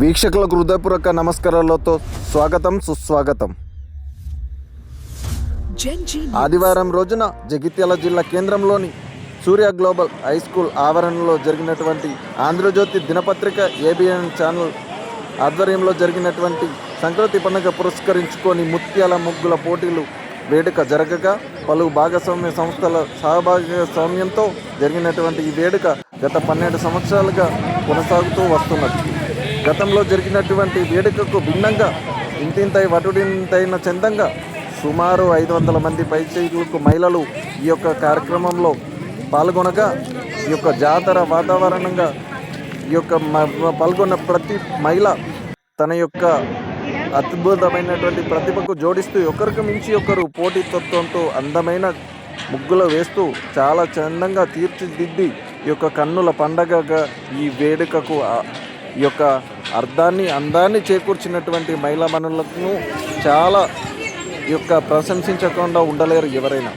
వీక్షకులకు హృదయపూర్వక నమస్కారాలతో స్వాగతం సుస్వాగతం. ఆదివారం రోజున జగిత్యాల జిల్లా కేంద్రంలోని సూర్య గ్లోబల్ హై స్కూల్ ఆవరణలో జరిగినటువంటి ఆంధ్రజ్యోతి దినపత్రిక ఏబిఎన్ ఛానల్ ఆధ్వర్యంలో జరిగినటువంటి సంక్రాంతి పండుగ పురస్కరించుకొని ముత్యాల ముగ్గుల పోటీలు వేడుక జరగగా పలు భాగస్వామ్య సంస్థల సహభాగస్వామ్యంతో జరిగినటువంటి ఈ వేడుక గత పన్నెండు సంవత్సరాలుగా కొనసాగుతూ వస్తున్నది. గతంలో జరిగినటువంటి వేడుకకు భిన్నంగా ఇంతింతై వటుడింతైన చందంగా సుమారు ఐదు వందల మంది పైచీలకు మహిళలు ఈ యొక్క కార్యక్రమంలో పాల్గొనగా ఈ యొక్క జాతర వాతావరణంగా ఈ యొక్క మ- పాల్గొన్న ప్రతి మహిళ తన యొక్క అద్భుతమైనటువంటి ప్రతిభకు జోడిస్తూ ఒకరికి మించి ఒకరు పోటీతత్వంతో అందమైన ముగ్గులు వేస్తూ చాలా చందంగా తీర్చిదిద్ది ఈ యొక్క కన్నుల పండగగా ఈ వేడుకకు ఈ యొక్క అర్థాన్ని అందాన్ని చేకూర్చినటువంటి మహిళా మనులకు చాలా ఈ యొక్క ప్రశంసించకుండా ఉండలేరు ఎవరైనా.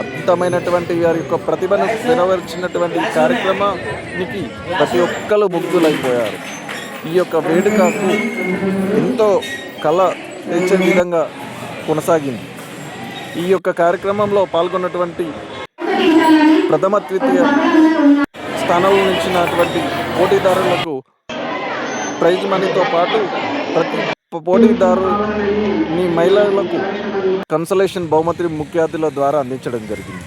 అద్భుతమైనటువంటి వారి యొక్క ప్రతిభను నెరవేర్చినటువంటి కార్యక్రమానికి ప్రతి ఒక్కరు ముగ్గులైపోయారు ఈ యొక్క వేడుకకు ఎంతో కళ తెచ్చే విధంగా కొనసాగింది. ఈ యొక్క కార్యక్రమంలో పాల్గొన్నటువంటి ప్రథమ ద్వితీయ స్థానంలో నిలిచినటువంటి పోటీదారులకు ప్రైజ్ మనీతో పాటు ప్రతి పోటీదారు మీ మహిళలకు కన్సలేషన్ బహుమతి ముఖ్య అతిథుల ద్వారా అందించడం జరిగింది.